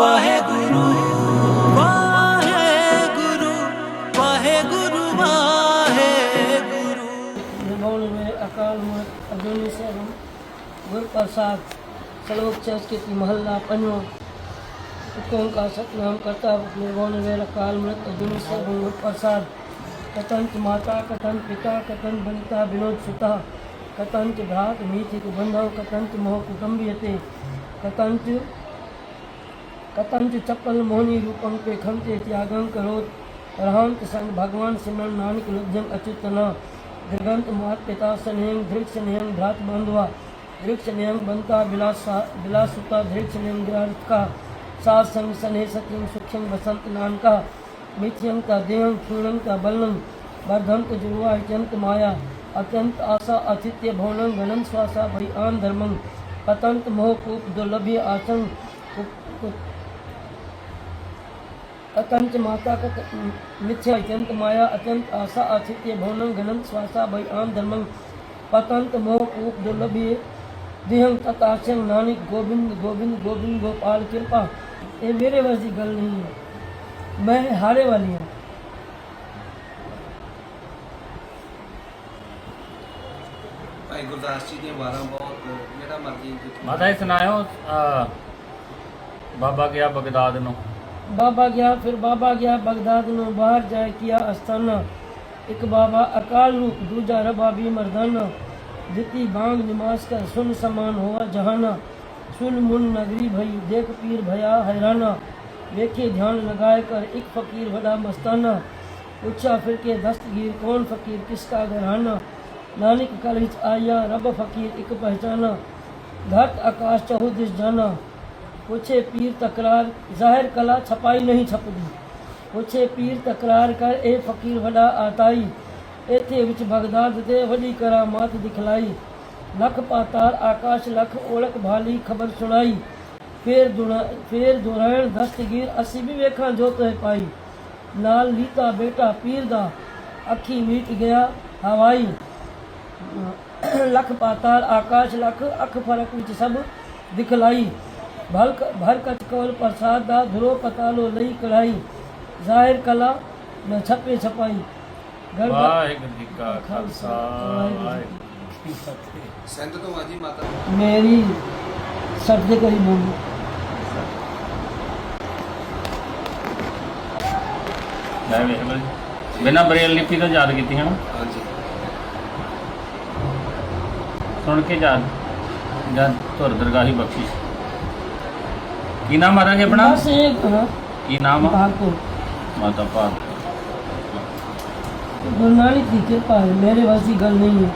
ਵਾਹਿਗੁਰੂ ਵਾਹਿਗੁਰੂ ਵਾਹਿਗੁਰੂ ਵਾਹਿਗੁਰੂ निर्मौल में अकाल मूर्त अजूनी से हम गुर प्रसाद सलोक संस्कृति मोहल्ला पंजो हुकुम का सतनाम करता निर्मौल में अकाल मूर्त अजूनी से हम गुर प्रसाद कतंत माता कतंत पिता कतंत बनिता विनोद सुता कतंत भ्रात मीति बंधव कतंत मोह कुटुंबियते कतंत कतंत चप्पल मोहनी रूपं पे खमते त्यागं करोत अरहंत संग भगवान सिमरन नानक लब्धं अच्युतना दृगंत मात पिता स्नेहं धृक्ष स्नेहं भ्रात बंधुआ धृक्ष स्नेहं बनता विलास विलासुता धृक्ष स्नेहं ग्रहर्थ का सार संग स्नेह सत्यं सुख्यं बसंत नानका मिथ्यं का देहं क्षीणं का बलनं वर्धंत जुर्वा अत्यंत माया अत्यंत आशा अतिथ्य भवनं गणन श्वासा भई आन धर्मं अतंत मोह कूप दुर्लभ्य आसन अतंत माता कत मिथ्या अत्यंत माया अत्यंत आशा आथित्य भवनं गणन श्वासा भय आम धर्मं पतंत मोह कूप दुर्लभ्य देहं तताशं नानक गोविंद गोविंद गोविंद गोपाल कृपा ये मेरे बस की गल नहीं है मैं हारे वाली हूँ ਭਾਈ ਗੁਰਦਾਸ ਜੀ ਦੀਆਂ ਵਾਰਾਂ ਬਹੁਤ ਜਿਹੜਾ ਮਰਜੀ ਜਿੱਥੋਂ ਮਾਤਾ ਜੀ ਸੁਣਾਇਓ ਅਹ, ਬਾਬਾ ਗਿਆ ਬਗਦਾਦ ਨੂੰ ਬਾਬਾ ਗਿਆ ਫਿਰ ਬਾਬਾ ਗਿਆ ਬਗਦਾਦ ਨੂੰ ਬਾਹਰ ਜਾ ਕੀਆ ਅਸਥਾਨਾ ਇੱਕ ਬਾਬਾ ਅਕਾਲ ਰੂਪ ਦੂਜਾ ਰਬਾਬੀ ਮਰਦਾਨਾ ਦਿੱਤੀ ਬਾਂਗ ਨਿਮਾਜ਼ ਕਰ ਸੁਨ ਸਮਾਨ ਹੋਆ ਜਹਾਨਾ ਸੁਨ ਮੁਨ ਨਗਰੀ ਭਈ ਦੇਖ ਪੀਰ ਭਇਆ ਹੈਰਾਨਾ ਵੇਖੇ ਧਿਆਨ ਲਗਾਏ ਕਰ ਇੱਕ ਫਕੀਰ ਵਡਾ ਮਸਤਾਨਾ ਉੱਚਾ ਫਿਰ ਕੇ ਦਸਤਗੀਰ ਕੌਣ ਫਕੀਰ ਕਿਸਕਾ ਘਰਾਨਾ ਨਾਨਕ ਕਲ ਵਿੱਚ ਆਇਆ ਰੱਬ ਫਕੀਰ ਇੱਕ ਪਹਿਚਾਨਾ ਧਰਤ ਆਕਾਸ਼ ਚਹੁ ਦਿਸ ਜਾਨਾ ਪੁੱਛੇ ਪੀਰ ਤਕਰਾਰ, ਜ਼ਾਹਿਰ ਕਲਾ ਛਪਾਈ ਨਹੀਂ ਛਪਦੀ। ਪੁੱਛੇ ਪੀਰ ਤਕਰਾਰ ਕਰ, ਇਹ ਫਕੀਰ ਵੱਡਾ ਆਤਾਈ। ਇੱਥੇ ਵਿੱਚ ਬਗਦਾਦ ਤੇ ਵੱਡੀ ਕਰਾਮਾਤ ਦਿਖਲਾਈ। ਲਖ ਪਾਤਾਰ ਆਕਾਸ਼ ਲਖ ਓਲਕ ਭਾਲੀ ਖਬਰ ਸੁਣਾਈ। ਫੇਰ ਫੇਰ ਦੁਰਾਇਣ ਦਸਤਗੀਰ, ਅਸੀਂ ਵੀ ਵੇਖਾਂ ਜੋ ਤੈ ਪਾਈ। ਨਾਲ ਲੀਤਾ ਬੇਟਾ ਪੀਰ ਦਾ, ਅੱਖੀ ਮੀਟ ਗਿਆ ਹਵਾਈ। ਲਖ ਪਾਤਾਰ ਆਕਾਸ਼ ਲਖ ਅੱਖ ਫ਼ਰਕ ਵਿੱਚ ਸਭ ਦਿਖਲਾਈ। ਭਲਕ ਭਰਕਤ ਕੌਲ ਪ੍ਰਸਾਦ ਦਾ ਧਰੋ ਪਤਾਲੋ ਲਈ ਕਢਾਈ ਜ਼ਾਹਿਰ ਕਲਾ ਮੈਂ ਛਪੇ ਛਪਾਈ। ਗੜ ਵਾਹਿਗੁਰੂ ਜੀ ਕਾ ਖਾਲਸਾ ਵਾਹਿਗੁਰੂ ਜੀ ਕੀ ਫਤਿਹ। ਸਿੰਧ ਤੋਂ ਆਜੀ ਮਾਤਾ ਮੇਰੀ ਸੱਟ ਦੇ ਕਰੀ ਬੋਲੀ। ਮੈਂ ਵੇਖ ਲਓ ਜੀ। ਬਿਨਾਂ ਬਰੇਲ ਲਿਪੀ ਤੋਂ ਯਾਦ ਕੀਤੀ ਹੈ ਨਾ ਹਾਂਜੀ। ਸੁਣ ਕੇ ਯਾਦ ਜਦ ਧੁਰ ਦਰਗਾਹੀ ਬਖਸ਼ਿਸ਼। ਕੀ ਨਾਮ ਮਹਾਰਾਜ ਆਪਣਾ? ਬਸ ਇੱਕ ਹਾਂ। ਕੀ ਨਾਮ ਆ? ਭਾਗਪੁਰ ਮਾਤਾ ਭਾਗ ਗੁਰੂ ਨਾਨਕ ਦੀ ਕਿਰਪਾ ਹੈ ਮੇਰੇ ਵੱਸ ਦੀ ਗੱਲ ਨਹੀਂ ਹੈ।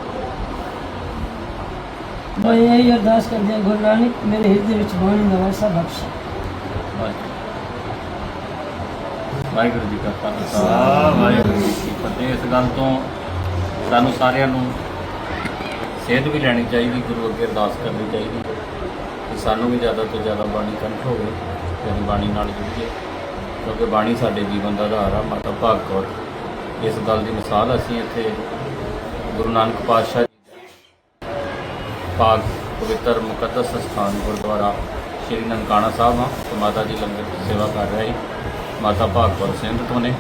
ਮੈਂ ਇਹ ਅਰਦਾਸ ਕਰਦੇ ਹਾਂ ਗੁਰੂ ਨਾਨਕ ਮੇਰੇ ਹਿਰਦੇ ਵਿੱਚ ਬਾਣੀ ਦਾ ਵਾਸਾ ਬਖਸ਼। ਵਾਹਿਗੁਰੂ। ਜੀ ਕਾ ਖਾਲਸਾ। ਵਾਹਿਗੁਰੂ ਜੀ ਕੀ ਫਤਿਹ। ਇਸ ਗੱਲ ਤੋਂ ਸਾਨੂੰ ਸਾਰਿਆਂ ਨੂੰ ਸੇਧ ਵੀ ਲੈਣੀ ਚਾਹੀਦੀ ਗੁਰੂ ਅੱਗੇ ਅਰਦਾਸ ਕਰਨੀ ਚਾਹੀਦੀ। ਸਾਨੂੰ ਵੀ ਜ਼ਿਆਦਾ ਤੋਂ ਜ਼ਿਆਦਾ ਬਾਣੀ ਕੰਠ ਹੋਵੇ ਤੇ ਅਸੀਂ ਬਾਣੀ ਨਾਲ ਜੁੜੀਏ, ਕਿਉਂਕਿ ਬਾਣੀ ਸਾਡੇ ਜੀਵਨ ਦਾ ਆਧਾਰ ਆ, ਮਾਤਾ ਭਾਗ ਕੌਰ। ਇਸ ਗੱਲ ਦੀ ਮਿਸਾਲ ਅਸੀਂ ਇੱਥੇ ਗੁਰੂ ਨਾਨਕ ਪਾਤਸ਼ਾਹ ਜੀ ਪਾਕ ਪਵਿੱਤਰ ਮੁਕੱਦਸ ਸਥਾਨ ਗੁਰਦੁਆਰਾ ਸ਼੍ਰੀ ਨਨਕਾਣਾ ਸਾਹਿਬ ਆ, ਤੇ ਮਾਤਾ ਜੀ ਲੰਗਰ ਦੀ ਸੇਵਾ ਕਰ ਰਹੇ ਮਾਤਾ ਭਾਗਵਤ ਸਿੰਘ ਤੋਂ ਨੇ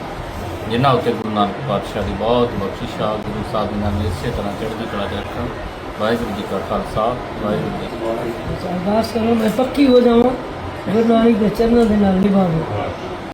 ਜਿਨ੍ਹਾਂ ਉੱਤੇ ਗੁਰੂ ਨਾਨਕ ਪਾਤਸ਼ਾਹ ਦੀ ਬਹੁਤ ਬਖਸ਼ਿਸ਼ ਆ। ਗੁਰੂ ਸਾਹਿਬ ਇਹਨਾਂ ਨੂੰ ਇਸੇ ਤਰ੍ਹਾਂ ਚੜ੍ਹਦੀ ਕਲਾ 'ਚ ਰੱਖਣ ਵਾਹਿਗੁਰੂ ਜੀ ਕਾ ਖਾਲਸਾ, ਵਾਹਿਗੁਰੂ ਜੀ ਕੀ ਫਤਿਹ। ਅਰਦਾਸ ਕਰੋ, ਮੈਂ ਪੱਕੀ ਹੋ ਜਾਵਾਂ, ਗੁਰੂ ਨਾਨਕ ਦੇ ਚਰਨਾਂ ਦੇ ਨਾਲ ਨਿਭਾਵਾਂ।